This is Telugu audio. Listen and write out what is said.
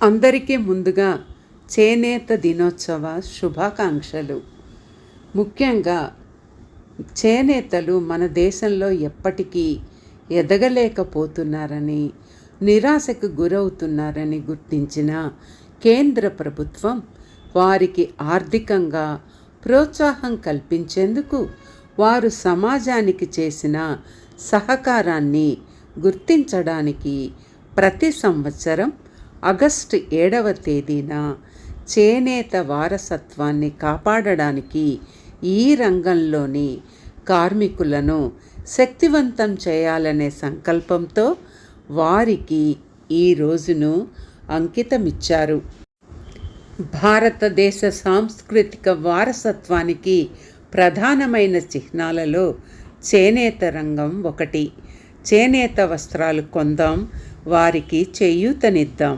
అందరికీ ముందుగా చేనేత దినోత్సవ శుభాకాంక్షలు. ముఖ్యంగా చేనేతలు మన దేశంలో ఎప్పటికీ ఎదగలేకపోతున్నారని నిరాశకు గురవుతున్నారని గుర్తించిన కేంద్ర ప్రభుత్వం వారికి ఆర్థికంగా ప్రోత్సాహం కల్పించేందుకు వారు సమాజానికి చేసిన సహకారాన్ని గుర్తించడానికి ప్రతి సంవత్సరం ఆగస్టు ఏడవ తేదీన చేనేత వారసత్వాన్ని కాపాడడానికి ఈ రంగంలోని కార్మికులను శక్తివంతం చేయాలనే సంకల్పంతో వారికి ఈ రోజును అంకితమిచ్చారు. భారతదేశ సాంస్కృతిక వారసత్వానికి ప్రధానమైన చిహ్నాలలో చేనేత రంగం ఒకటి. చేనేత వస్త్రాలు కొందాం వారికి చేయూతనిద్దాం.